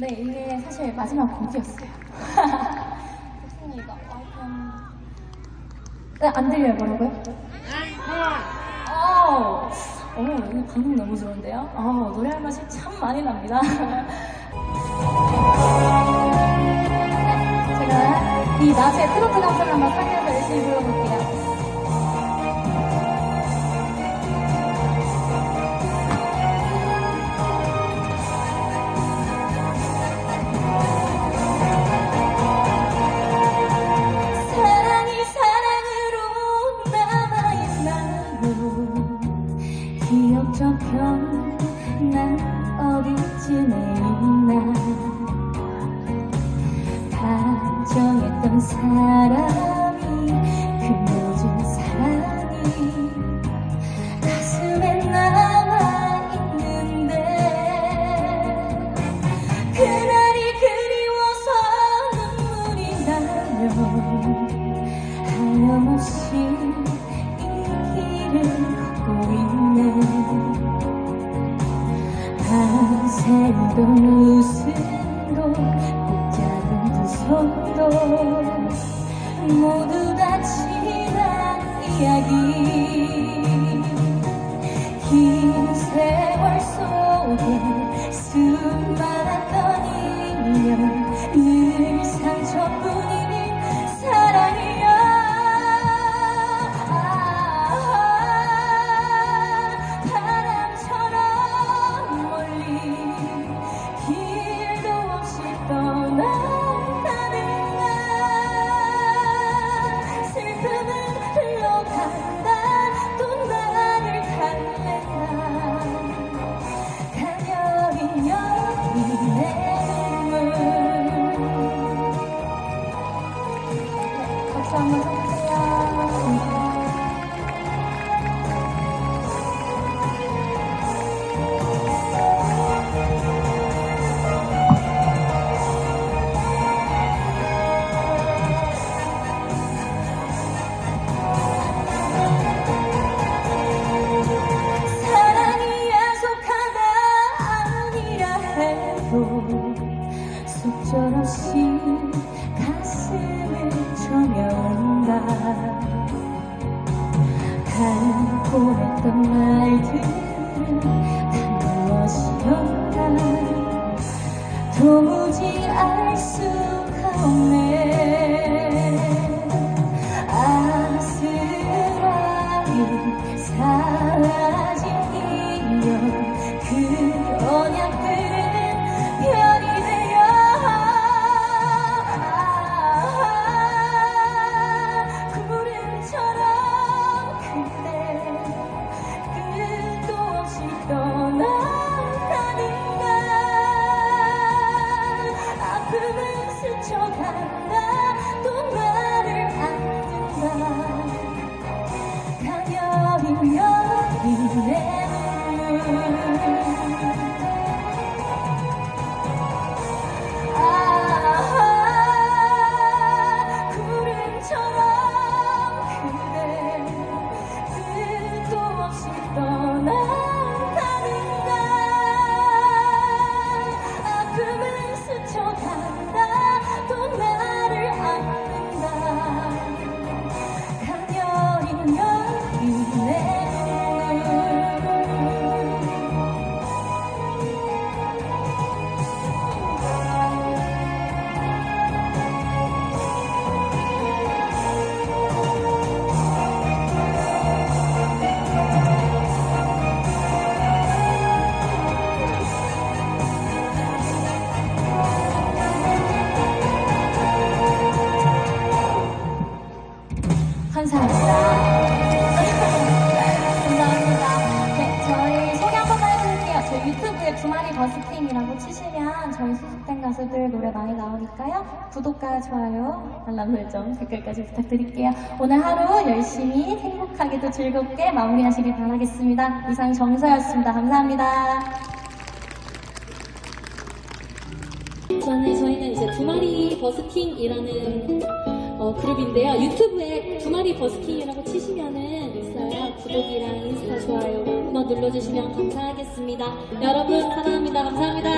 네, 이게 사실 마지막 곡이었어요. 좋습니다. 와이프. 네, 안 들려요, 뭐라고요? 어, 오, 오늘 방금 너무 좋은데요? 어, 노래할 맛이 참 많이 납니다. 네, 제가 이 낮에 트로트 감성을 한번 살려서 열심히 불러볼게요. 정했던 사람이 그 모든 사랑이 가슴에 남아 있는데 그날이 그리워서 눈물이 나면 하염없이 이 길을 걷고 있네. 밤새우던 모두 다 지난 이야기. 긴 세월 속에 수많았던 속절없이 가슴을 저며온다. 달콤했던 말들 없 유튜브에 주말이 버스킹이라고 치시면 저희 수습생 가수들 노래 많이 나오니까요. 구독과 좋아요, 알람 설정, 댓글까지 부탁드릴게요. 오늘 하루 열심히 행복하게도 즐겁게 마무리하시길 바라겠습니다. 이상 정서였습니다. 감사합니다. 저는 저희는 이제 두 마리 버스킹이라는 어, 그룹인데요. 유튜브에 두 마리 버스킹이라고 치시면은 있어요. 구독이랑 인스타 좋아요 더 눌러주시면 감사하겠습니다. 여러분 사랑합니다. 감사합니다.